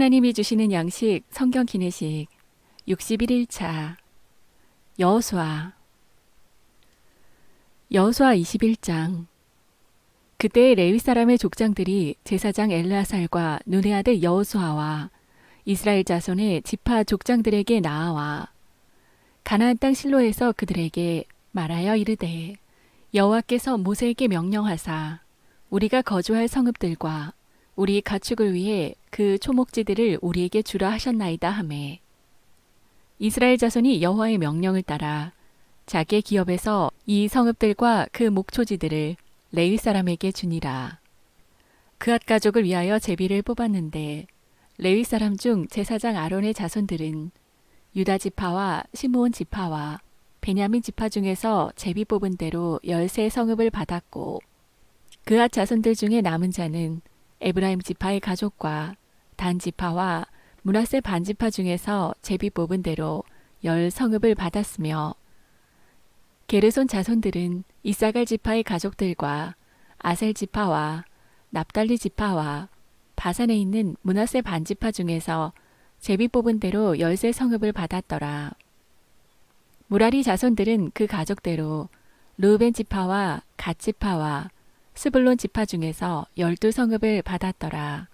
하나님이 주시는 양식 성경 기내식. 61일차. 여호수아. 여호수아 21장. 그때 레위 사람의 족장들이 제사장 엘르아살과 눈의 아들 여호수아와 이스라엘 자손의 지파 족장들에게 나아와 가나안 땅 실로에서 그들에게 말하여 이르되 여호와께서 모세에게 명령하사 우리가 거주할 성읍들과 우리 가축을 위해 그 초목지들을 우리에게 주라 하셨나이다 하매 이스라엘 자손이 여호와의 명령을 따라 자기 기업에서 이 성읍들과 그 목초지들을 레위 사람에게 주니라. 그앗 가족을 위하여 제비를 뽑았는데 레위 사람 중 제사장 아론의 자손들은 유다 지파와 시므온 지파와 베냐민 지파 중에서 제비 뽑은 대로 열세 성읍을 받았고 그앗 자손들 중에 남은 자는 에브라임 지파의 가족과 단 지파와 문하세 반 지파 중에서 제비 뽑은 대로 열 성읍을 받았으며 게르손 자손들은 이사갈 지파의 가족들과 아셀 지파와 납달리 지파와 바산에 있는 문하세 반 지파 중에서 제비 뽑은 대로 열세 성읍을 받았더라. 무라리 자손들은 그 가족대로 르벤 지파와 갓 지파와 스불론 지파 중에서 열두 성읍을 받았더라.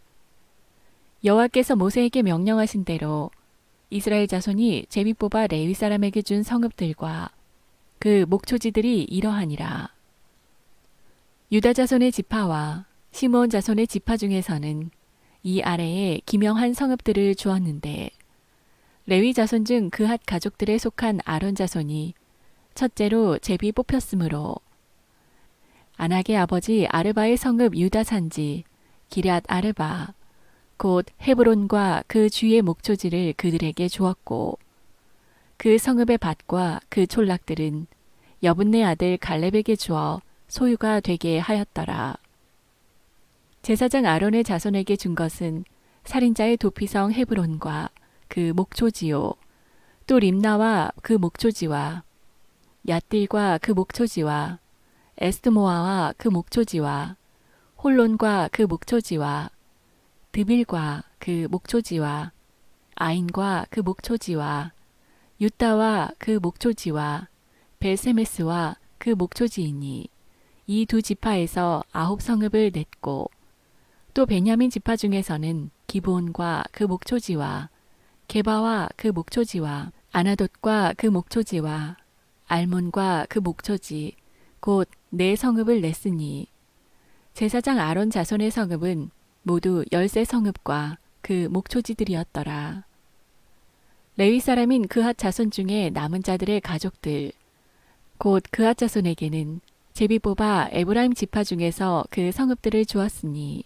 여호와께서 모세에게 명령하신 대로 이스라엘 자손이 제비 뽑아 레위 사람에게 준 성읍들과 그 목초지들이 이러하니라. 유다 자손의 지파와 시므온 자손의 지파 중에서는 이 아래에 기명한 성읍들을 주었는데 레위 자손 중 그핫 가족들에 속한 아론 자손이 첫째로 제비 뽑혔으므로 아낙의 아버지 아르바의 성읍 유다 산지 기럇 아르바 곧 헤브론과 그 주의 목초지를 그들에게 주었고 그 성읍의 밭과 그 촌락들은 여분네 아들 갈렙에게 주어 소유가 되게 하였더라. 제사장 아론의 자손에게 준 것은 살인자의 도피성 헤브론과 그 목초지요 또 림나와 그 목초지와 얏딜과 그 목초지와 에스드모아와 그 목초지와 홀론과 그 목초지와 드빌과 그 목초지와 아인과 그 목초지와 유다와 그 목초지와 벨세메스와 그 목초지이니 이 두 지파에서 아홉 성읍을 냈고 또 베냐민 지파 중에서는 기브온과 그 목초지와 게바와 그 목초지와 아나돗과 그 목초지와 알몬과 그 목초지 곧 네 성읍을 냈으니 제사장 아론 자손의 성읍은 모두 열세 성읍과 그 목초지들이었더라. 레위 사람인 그핫 자손 중에 남은 자들의 가족들 곧 그핫 자손에게는 제비 뽑아 에브라임 지파 중에서 그 성읍들을 주었으니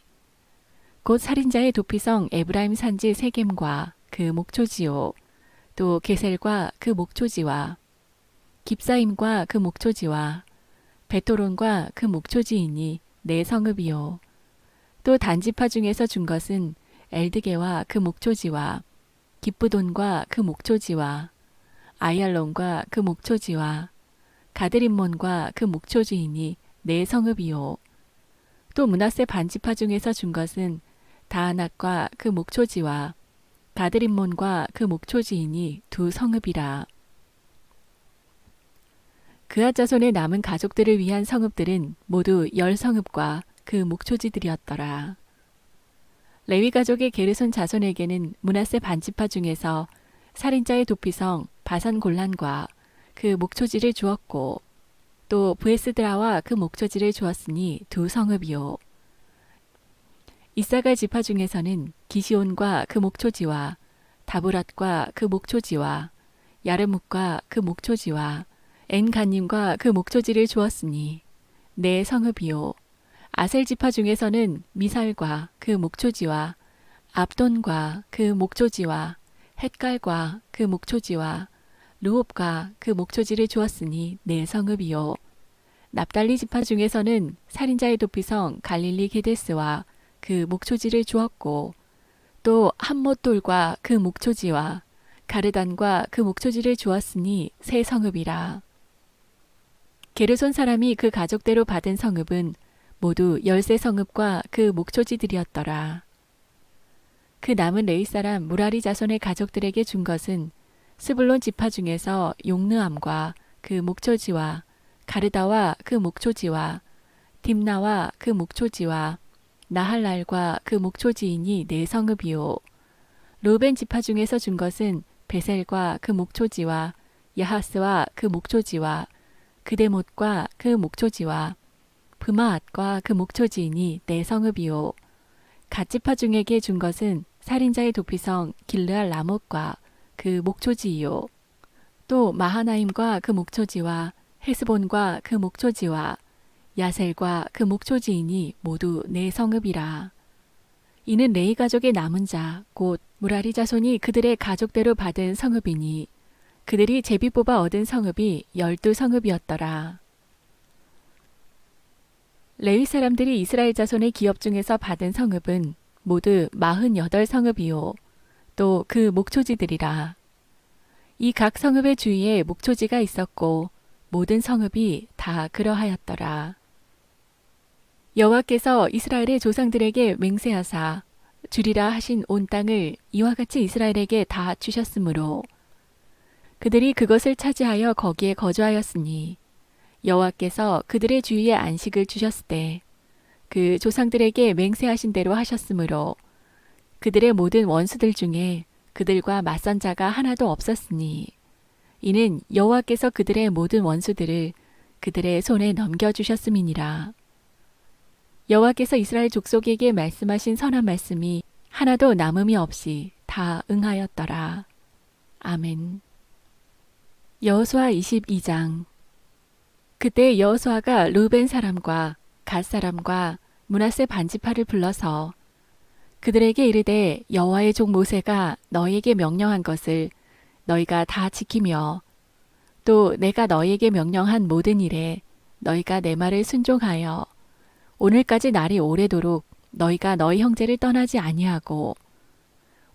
곧 살인자의 도피성 에브라임 산지 세겜과 그 목초지요 또 게셀과 그 목초지와 깁사임과 그 목초지와 베토론과 그 목초지이니 네 성읍이요 또 단지파 중에서 준 것은 엘드게와 그 목초지와 기쁘돈과 그 목초지와 아이알론과 그 목초지와 가드림몬과 그 목초지이니 네 성읍이요 또 문하세 반지파 중에서 준 것은 다하낙과 그 목초지와 가드림몬과 그 목초지이니 두 성읍이라. 그아 자손의 남은 가족들을 위한 성읍들은 모두 열 성읍과 그 목초지들이었더라. 레위 가족의 게르손 자손에게는 문하세 반지파 중에서 살인자의 도피성 바산 골란과 그 목초지를 주었고 또 부에스드라와 그 목초지를 주었으니 두 성읍이요. 이사갈 지파 중에서는 기시온과 그 목초지와 다브랏과 그 목초지와 야르묵과 그 목초지와 엔가님과 그 목초지를 주었으니 네 성읍이요. 아셀 지파 중에서는 미살과 그 목초지와 압돈과 그 목초지와 헷갈과 그 목초지와 루옵과 그 목초지를 주었으니 네 성읍이요. 납달리 지파 중에서는 살인자의 도피성 갈릴리 게데스와 그 목초지를 주었고 또 한못돌과 그 목초지와 가르단과 그 목초지를 주었으니 세 성읍이라. 게르손 사람이 그 가족대로 받은 성읍은 모두 열세 성읍과 그 목초지들이었더라. 그 남은 레위 사람 무라리 자손의 가족들에게 준 것은 스불론 지파 중에서 용느암과 그 목초지와 가르다와 그 목초지와 딥나와 그 목초지와 나할랄과 그 목초지이니 네 성읍이요. 루벤 지파 중에서 준 것은 베셀과 그 목초지와 야하스와 그 목초지와 그데못과 그 목초지와 브마앗과 그 목초지이니 네 성읍이요. 갓지파 중에게 준 것은 살인자의 도피성 길르알 라못과 그 목초지이요. 또 마하나임과 그 목초지와 헤스본과 그 목초지와 야셀과 그 목초지이니 모두 네 성읍이라. 이는 레이 가족의 남은 자, 곧 무라리 자손이 그들의 가족대로 받은 성읍이니 그들이 제비 뽑아 얻은 성읍이 열두 성읍이었더라. 레위 사람들이 이스라엘 자손의 기업 중에서 받은 성읍은 모두 마흔여덟 성읍이요. 또 그 목초지들이라. 이 각 성읍의 주위에 목초지가 있었고 모든 성읍이 다 그러하였더라. 여호와께서 이스라엘의 조상들에게 맹세하사 주리라 하신 온 땅을 이와 같이 이스라엘에게 다 주셨으므로 그들이 그것을 차지하여 거기에 거주하였으니 여호와께서 그들의 주위에 안식을 주셨을 때 그 조상들에게 맹세하신 대로 하셨으므로 그들의 모든 원수들 중에 그들과 맞선 자가 하나도 없었으니 이는 여호와께서 그들의 모든 원수들을 그들의 손에 넘겨 주셨음이니라. 여호와께서 이스라엘 족속에게 말씀하신 선한 말씀이 하나도 남음이 없이 다 응하였더라. 아멘 여호수아 22장. 그때 여호수아가 루벤 사람과 갓 사람과 문하세 반지파를 불러서 그들에게 이르되 여호와의 종 모세가 너희에게 명령한 것을 너희가 다 지키며 또 내가 너희에게 명령한 모든 일에 너희가 내 말을 순종하여 오늘까지 날이 오래도록 너희가 너희 형제를 떠나지 아니하고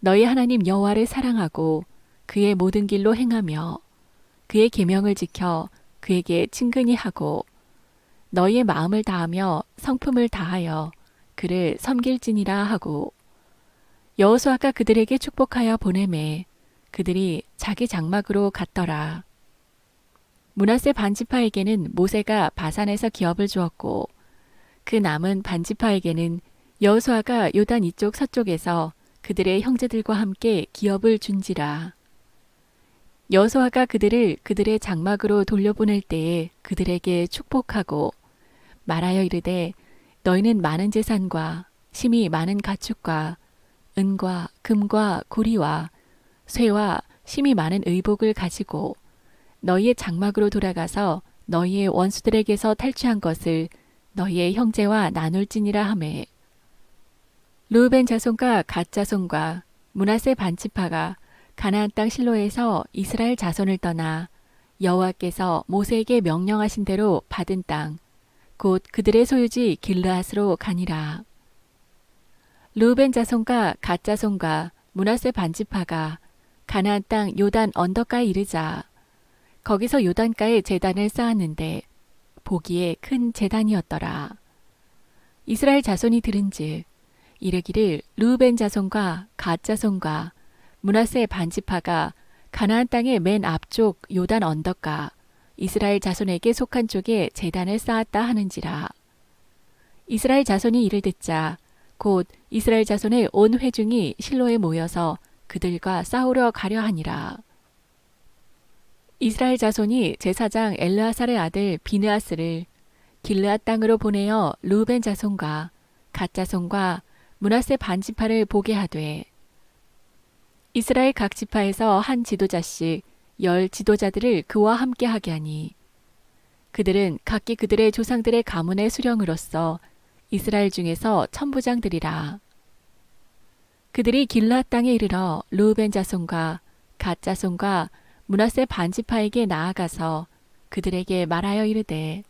너희 하나님 여호와를 사랑하고 그의 모든 길로 행하며 그의 계명을 지켜 그에게 친근히 하고 너희의 마음을 다하며 성품을 다하여 그를 섬길지니라 하고 여호수아가 그들에게 축복하여 보내매 그들이 자기 장막으로 갔더라. 문하세 반지파에게는 모세가 바산에서 기업을 주었고 그 남은 반지파에게는 여호수아가 요단 이쪽 서쪽에서 그들의 형제들과 함께 기업을 준지라. 여호수아가 그들을 그들의 장막으로 돌려보낼 때에 그들에게 축복하고 말하여 이르되 너희는 많은 재산과 심히 많은 가축과 은과 금과 구리와 쇠와 심히 많은 의복을 가지고 너희의 장막으로 돌아가서 너희의 원수들에게서 탈취한 것을 너희의 형제와 나눌지니라 하매 루벤 자손과 갓 자손과 문하세 반지파가 가나안 땅 실로에서 이스라엘 자손을 떠나 여호와께서 모세에게 명령하신 대로 받은 땅 곧 그들의 소유지 길르앗으로 가니라. 루벤 자손과 갓 자손과 문하세 반지파가 가나안 땅 요단 언덕가에 이르자 거기서 요단가에 재단을 쌓았는데 보기에 큰 재단이었더라. 이스라엘 자손이 들은즉 이르기를 루벤 자손과 갓 자손과 문하세 반지파가 가나안 땅의 맨 앞쪽 요단 언덕가 이스라엘 자손에게 속한 쪽에 재단을 쌓았다 하는지라. 이스라엘 자손이 이를 듣자 곧 이스라엘 자손의 온 회중이 실로에 모여서 그들과 싸우러 가려 하니라. 이스라엘 자손이 제사장 엘르아살의 아들 비느아스를 길르앗 땅으로 보내어 루벤 자손과 갓 자손과 문하세 반지파를 보게 하되 이스라엘 각 지파에서 한 지도자씩 열 지도자들을 그와 함께 하게 하니 그들은 각기 그들의 조상들의 가문의 수령으로서 이스라엘 중에서 천부장들이라. 그들이 길앗 땅에 이르러 르우벤 자손과 갓 자손과 문하세 반지파에게 나아가서 그들에게 말하여 이르되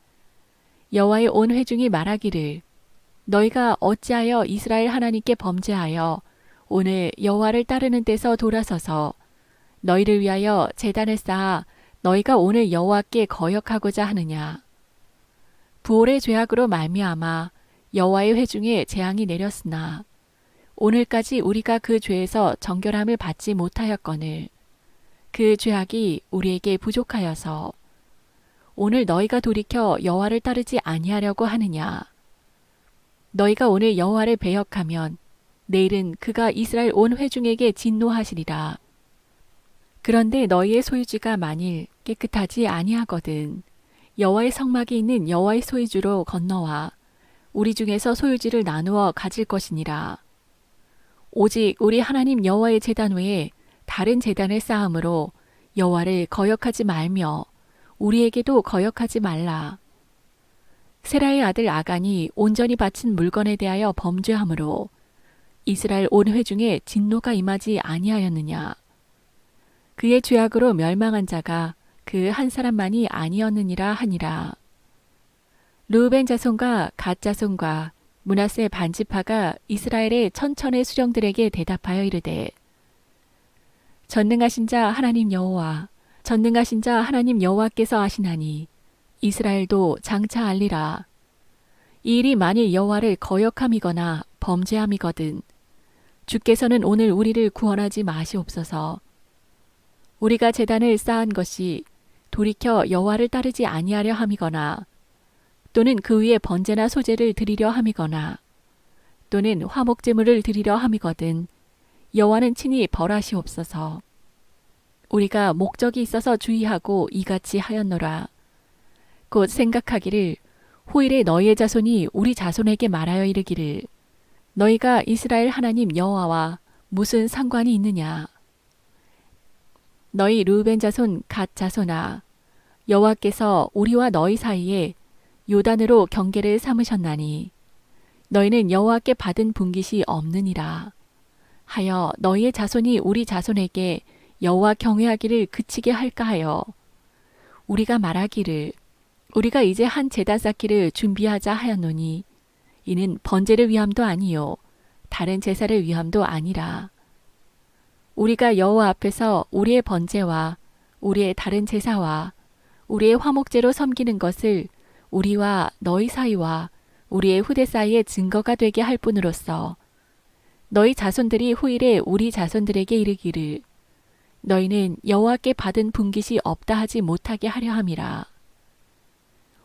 여호와의 온 회중이 말하기를 너희가 어찌하여 이스라엘 하나님께 범죄하여 오늘 여호와를 따르는 데서 돌아서서 너희를 위하여 제단을 쌓아 너희가 오늘 여호와께 거역하고자 하느냐? 부올의 죄악으로 말미암아 여호와의 회중에 재앙이 내렸으나 오늘까지 우리가 그 죄에서 정결함을 받지 못하였거늘 그 죄악이 우리에게 부족하여서 오늘 너희가 돌이켜 여호와를 따르지 아니하려고 하느냐 너희가 오늘 여호와를 배역하면 내일은 그가 이스라엘 온 회중에게 진노하시리라 그런데 너희의 소유지가 만일 깨끗하지 아니하거든 여호와의 성막이 있는 여호와의 소유주로 건너와 우리 중에서 소유지를 나누어 가질 것이니라 오직 우리 하나님 여호와의 제단 외에 다른 제단을 쌓음으로 여호와를 거역하지 말며 우리에게도 거역하지 말라. 세라의 아들 아간이 온전히 바친 물건에 대하여 범죄함으로 이스라엘 온 회중에 진노가 임하지 아니하였느냐. 그의 죄악으로 멸망한 자가 그 한 사람만이 아니었느니라 하니라. 르우벤 자손과 갓 자손과 문하세 반지파가 이스라엘의 천천의 수령들에게 대답하여 이르되 전능하신 자 하나님 여호와 전능하신 자 하나님 여호와께서 하시나니 이스라엘도 장차 알리라 이 일이 만일 여호와를 거역함이거나 범죄함이거든 주께서는 오늘 우리를 구원하지 마시옵소서 우리가 제단을 쌓은 것이 돌이켜 여호와를 따르지 아니하려 함이거나 또는 그 위에 번제나 소제를 드리려 함이거나 또는 화목 제물을 드리려 함이거든 여호와는 친히 벌하시옵소서. 우리가 목적이 있어서 주의하고 이같이 하였노라. 곧 생각하기를 후일에 너희의 자손이 우리 자손에게 말하여 이르기를 너희가 이스라엘 하나님 여호와와 무슨 상관이 있느냐? 너희 루벤 자손 갓 자손아 여호와께서 우리와 너희 사이에 요단으로 경계를 삼으셨나니 너희는 여호와께 받은 분깃이 없느니라 하여 너희의 자손이 우리 자손에게 여호와 경외하기를 그치게 할까 하여 우리가 말하기를 우리가 이제 한 제단 쌓기를 준비하자 하였노니 이는 번제를 위함도 아니요 다른 제사를 위함도 아니라 우리가 여호와 앞에서 우리의 번제와 우리의 다른 제사와 우리의 화목제로 섬기는 것을 우리와 너희 사이와 우리의 후대 사이의 증거가 되게 할 뿐으로써 너희 자손들이 후일에 우리 자손들에게 이르기를 너희는 여호와께 받은 분깃이 없다 하지 못하게 하려 함이라.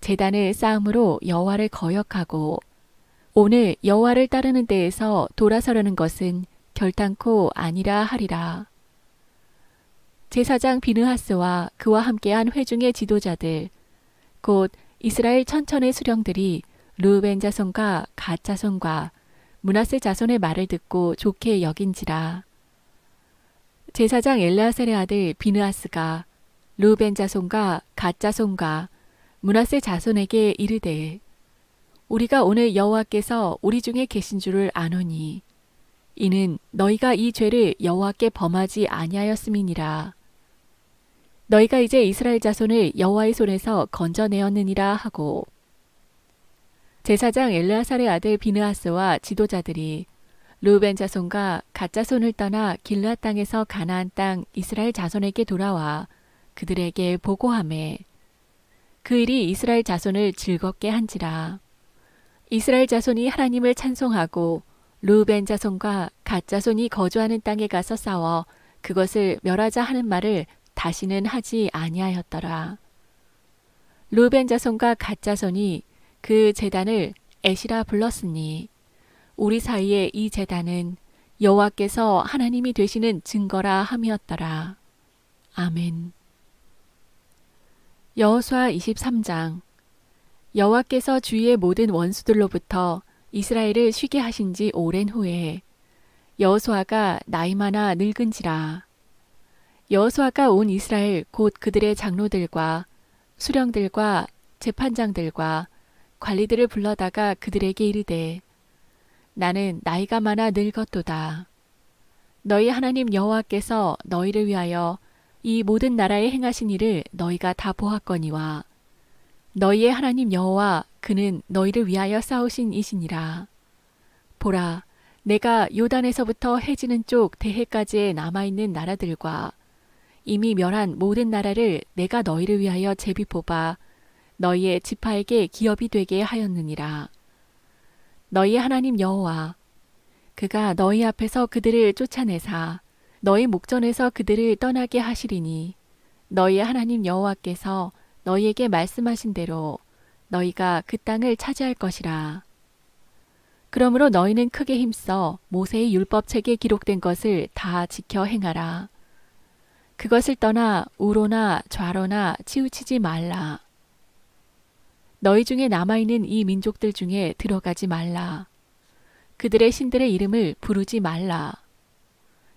제단을 쌓음으로 여호와를 거역하고 오늘 여호와를 따르는 데에서 돌아서려는 것은 결단코 아니라 하리라. 제사장 비느하스와 그와 함께한 회중의 지도자들 곧 이스라엘 천천의 수령들이 르우벤 자손과 갓 자손과 문하세 자손의 말을 듣고 좋게 여긴지라. 제사장 엘라셀의 아들 비느하스가 르우벤 자손과 갓 자손과 문하세 자손에게 이르되 우리가 오늘 여호와께서 우리 중에 계신 줄을 아노니 이는 너희가 이 죄를 여호와께 범하지 아니하였음이니라. 너희가 이제 이스라엘 자손을 여호와의 손에서 건져내었느니라 하고 제사장 엘르아살의 아들 비느하스와 지도자들이 루벤 자손과 갓 자손을 떠나 길라 땅에서 가나안 땅 이스라엘 자손에게 돌아와 그들에게 보고함에 그 일이 이스라엘 자손을 즐겁게 한지라 이스라엘 자손이 하나님을 찬송하고 루벤 자손과 갓 자손이 거주하는 땅에 가서 싸워 그것을 멸하자 하는 말을 다시는 하지 아니하였더라. 루벤 자손과 갓 자손이 그 재단을 에시라 불렀으니 우리 사이에 이 재단은 여호와께서 하나님이 되시는 증거라 함이었더라. 아멘. 여호수아 23장. 여호와께서 주위의 모든 원수들로부터 이스라엘을 쉬게 하신 지 오랜 후에 여호수아가 나이 많아 늙은지라. 여호수아가 온 이스라엘 곧 그들의 장로들과 수령들과 재판장들과 관리들을 불러다가 그들에게 이르되 나는 나이가 많아 늙었도다. 너희 하나님 여호와께서 너희를 위하여 이 모든 나라에 행하신 일을 너희가 다 보았거니와 너희의 하나님 여호와 그는 너희를 위하여 싸우신 이시니라. 보라 내가 요단에서부터 해지는 쪽 대해까지에 남아 있는 나라들과 이미 멸한 모든 나라를 내가 너희를 위하여 제비 뽑아 너희의 지파에게 기업이 되게 하였느니라. 너희 하나님 여호와 그가 너희 앞에서 그들을 쫓아내사 너희 목전에서 그들을 떠나게 하시리니 너희 하나님 여호와께서 너희에게 말씀하신 대로 너희가 그 땅을 차지할 것이라. 그러므로 너희는 크게 힘써 모세의 율법책에 기록된 것을 다 지켜 행하라. 그것을 떠나 우로나 좌로나 치우치지 말라. 너희 중에 남아있는 이 민족들 중에 들어가지 말라. 그들의 신들의 이름을 부르지 말라.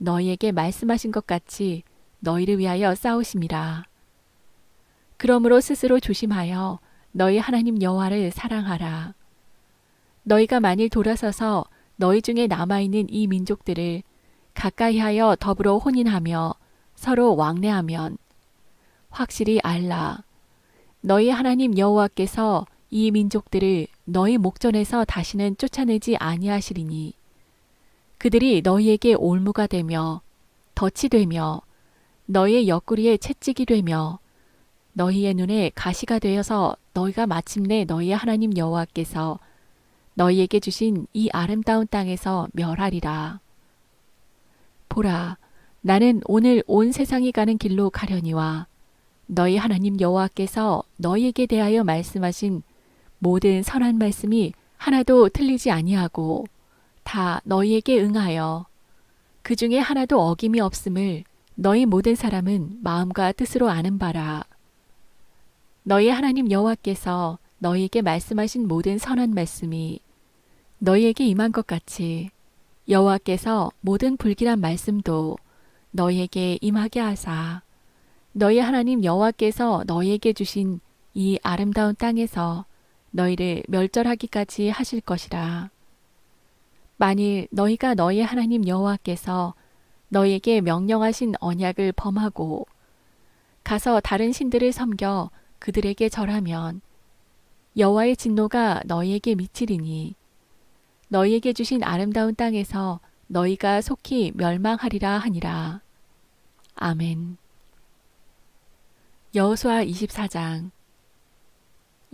너희에게 말씀하신 것 같이 너희를 위하여 싸우심이라. 그러므로 스스로 조심하여 너희 하나님 여호와를 사랑하라. 너희가 만일 돌아서서 너희 중에 남아있는 이 민족들을 가까이하여 더불어 혼인하며 서로 왕래하면 확실히 알라. 너희 하나님 여호와께서 이 민족들을 너희 목전에서 다시는 쫓아내지 아니하시리니 그들이 너희에게 올무가 되며 덫이 되며 너희의 옆구리에 채찍이 되며 너희의 눈에 가시가 되어서 너희가 마침내 너희의 하나님 여호와께서 너희에게 주신 이 아름다운 땅에서 멸하리라. 보라, 나는 오늘 온 세상이 가는 길로 가려니와 너희 하나님 여호와께서 너희에게 대하여 말씀하신 모든 선한 말씀이 하나도 틀리지 아니하고 다 너희에게 응하여 그 중에 하나도 어김이 없음을 너희 모든 사람은 마음과 뜻으로 아는 바라. 너희 하나님 여호와께서 너희에게 말씀하신 모든 선한 말씀이 너희에게 임한 것 같이 여호와께서 모든 불길한 말씀도 너희에게 임하게 하사 너희 하나님 여호와께서 너희에게 주신 이 아름다운 땅에서 너희를 멸절하기까지 하실 것이라. 만일 너희가 너희 하나님 여호와께서 너희에게 명령하신 언약을 범하고 가서 다른 신들을 섬겨 그들에게 절하면 여호와의 진노가 너희에게 미치리니 너희에게 주신 아름다운 땅에서 너희가 속히 멸망하리라 하니라. 아멘. 여호수아 24장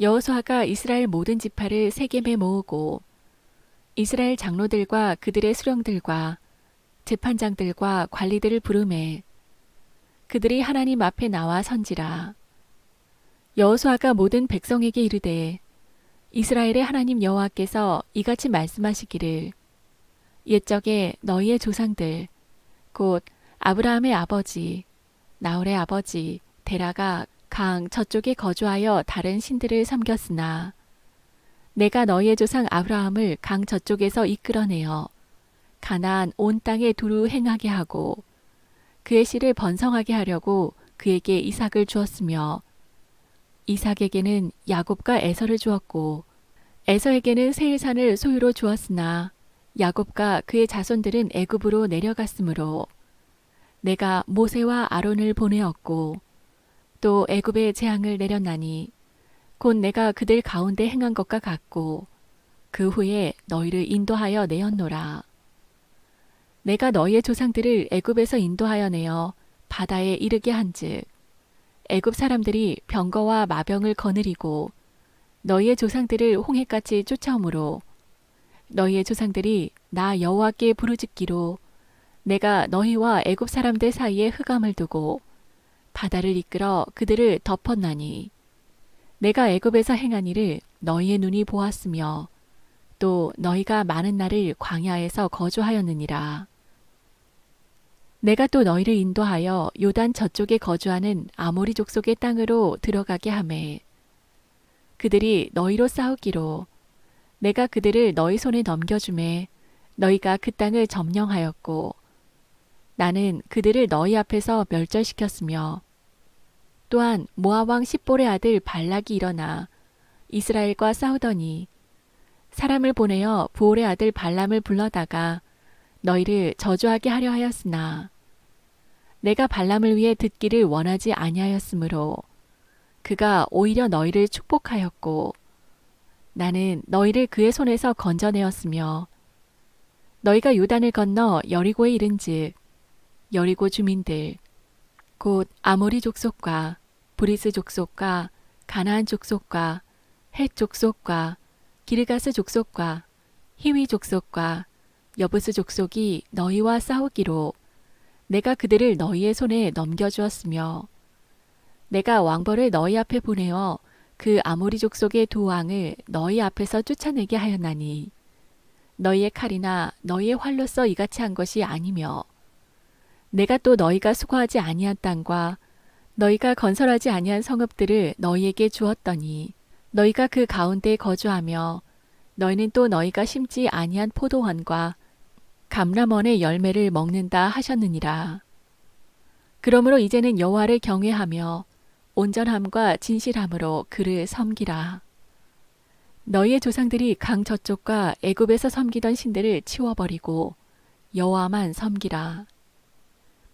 여호수아가 이스라엘 모든 지파를 세겜에 모으고 이스라엘 장로들과 그들의 수령들과 재판장들과 관리들을 부르매 그들이 하나님 앞에 나와 선지라. 여호수아가 모든 백성에게 이르되 이스라엘의 하나님 여호와께서 이같이 말씀하시기를 옛적에 너희의 조상들 곧 아브라함의 아버지 나홀의 아버지 데라가 강 저쪽에 거주하여 다른 신들을 섬겼으나 내가 너희의 조상 아브라함을 강 저쪽에서 이끌어내어 가나안 온 땅에 두루 행하게 하고 그의 씨를 번성하게 하려고 그에게 이삭을 주었으며 이삭에게는 야곱과 에서를 주었고 에서에게는 세일산을 소유로 주었으나 야곱과 그의 자손들은 애굽으로 내려갔으므로 내가 모세와 아론을 보내었고 또 애굽에 재앙을 내렸나니 곧 내가 그들 가운데 행한 것과 같고 그 후에 너희를 인도하여 내었노라. 내가 너희의 조상들을 애굽에서 인도하여 내어 바다에 이르게 한즉 애굽 사람들이 병거와 마병을 거느리고 너희의 조상들을 홍해같이 쫓아오므로 너희의 조상들이 나 여호와께 부르짖기로 내가 너희와 애굽 사람들 사이에 흑암을 두고 바다를 이끌어 그들을 덮었나니 내가 애굽에서 행한 일을 너희의 눈이 보았으며 또 너희가 많은 날을 광야에서 거주하였느니라. 내가 또 너희를 인도하여 요단 저쪽에 거주하는 아모리 족속의 땅으로 들어가게 하매 그들이 너희로 싸우기로 내가 그들을 너희 손에 넘겨주매 너희가 그 땅을 점령하였고 나는 그들을 너희 앞에서 멸절시켰으며 또한 모압 왕 십볼의 아들 발락이 일어나 이스라엘과 싸우더니 사람을 보내어 부올의 아들 발람을 불러다가 너희를 저주하게 하려 하였으나 내가 발람을 위해 듣기를 원하지 아니하였으므로 그가 오히려 너희를 축복하였고 나는 너희를 그의 손에서 건져내었으며 너희가 요단을 건너 여리고에 이른즉 여리고 주민들 곧 아모리 족속과 브리스 족속과 가나안 족속과 헷 족속과 기르가스 족속과 히위 족속과 여부스 족속이 너희와 싸우기로 내가 그들을 너희의 손에 넘겨주었으며 내가 왕벌을 너희 앞에 보내어 그 아모리 족속의 두 왕을 너희 앞에서 쫓아내게 하였나니 너희의 칼이나 너희의 활로써 이같이 한 것이 아니며 내가 또 너희가 수고하지 아니한 땅과 너희가 건설하지 아니한 성읍들을 너희에게 주었더니 너희가 그 가운데 거주하며 너희는 또 너희가 심지 아니한 포도원과 감람원의 열매를 먹는다 하셨느니라. 그러므로 이제는 여호와를 경외하며 온전함과 진실함으로 그를 섬기라. 너희의 조상들이 강 저쪽과 애굽에서 섬기던 신들을 치워버리고 여호와만 섬기라.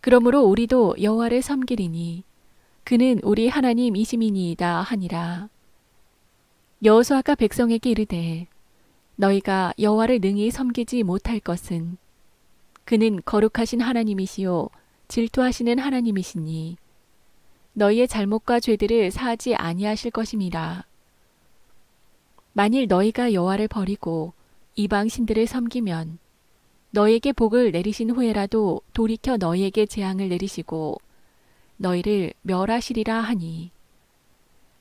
그러므로 우리도 여호와를 섬기리니 그는 우리 하나님이시미니이다 하니라. 여호수아가 백성에게 이르되 너희가 여호와를 능히 섬기지 못할 것은 그는 거룩하신 하나님이시요 질투하시는 하나님이시니 너희의 잘못과 죄들을 사하지 아니하실 것임이라. 만일 너희가 여호와를 버리고 이방 신들을 섬기면 너희에게 복을 내리신 후에라도 돌이켜 너희에게 재앙을 내리시고 너희를 멸하시리라 하니.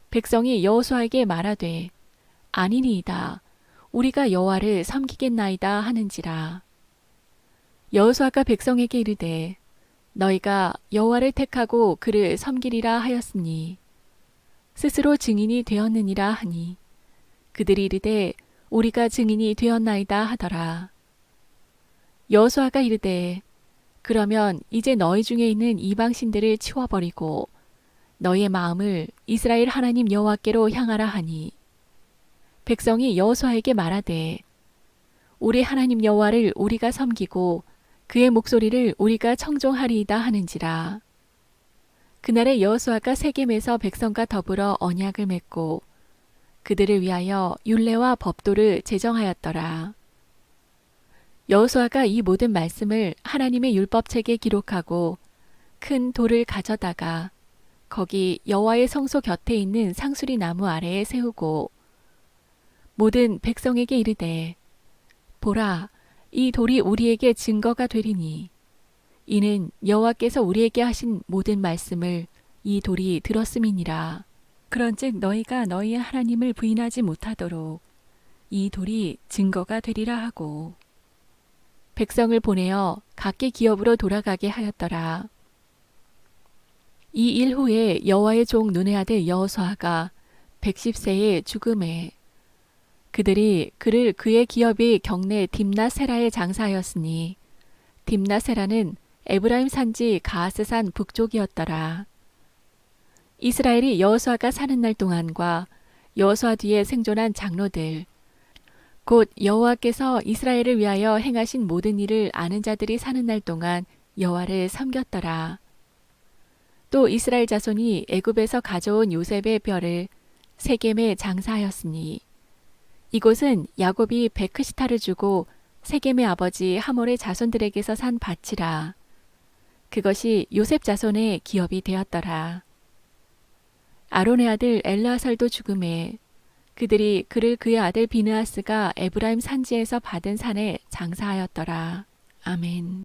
백성이 여호수아에게 말하되 아니니이다. 우리가 여호와를 섬기겠나이다 하는지라. 여호수아가 백성에게 이르되 너희가 여호와를 택하고 그를 섬기리라 하였으니 스스로 증인이 되었느니라 하니. 그들이 이르되 우리가 증인이 되었나이다 하더라 여호수아가 이르되 그러면 이제 너희 중에 있는 이방 신들을 치워버리고 너희의 마음을 이스라엘 하나님 여호와께로 향하라 하니 백성이 여호수아에게 말하되 우리 하나님 여호와를 우리가 섬기고 그의 목소리를 우리가 청종하리이다 하는지라 그날에 여호수아가 세겜에서 백성과 더불어 언약을 맺고 그들을 위하여 율례와 법도를 제정하였더라. 여호수아가 이 모든 말씀을 하나님의 율법책에 기록하고 큰 돌을 가져다가 거기 여호와의 성소 곁에 있는 상수리 나무 아래에 세우고 모든 백성에게 이르되 보라 이 돌이 우리에게 증거가 되리니 이는 여호와께서 우리에게 하신 모든 말씀을 이 돌이 들었음이니라. 그런즉 너희가 너희의 하나님을 부인하지 못하도록 이 돌이 증거가 되리라 하고 백성을 보내어 각기 기업으로 돌아가게 하였더라. 이 일 후에 여호와의 종 눈의 아들 여호수아가 110세에 죽음에 그들이 그를 그의 기업이 경내 딥나세라에 장사하였으니 딥나세라는 에브라임 산지 가스산 북쪽이었더라. 이스라엘이 여호수아가 사는 날 동안과 여호수아 뒤에 생존한 장로들 곧 여호와께서 이스라엘을 위하여 행하신 모든 일을 아는 자들이 사는 날 동안 여호와를 섬겼더라. 또 이스라엘 자손이 애굽에서 가져온 요셉의 뼈를 세겜에 장사하였으니 이곳은 야곱이 베크시타를 주고 세겜의 아버지 하몰의 자손들에게서 산 밭이라. 그것이 요셉 자손의 기업이 되었더라. 아론의 아들 엘라살도 죽음에 그들이 그를 그의 아들 비느하스가 에브라임 산지에서 받은 산에 장사하였더라. 아멘.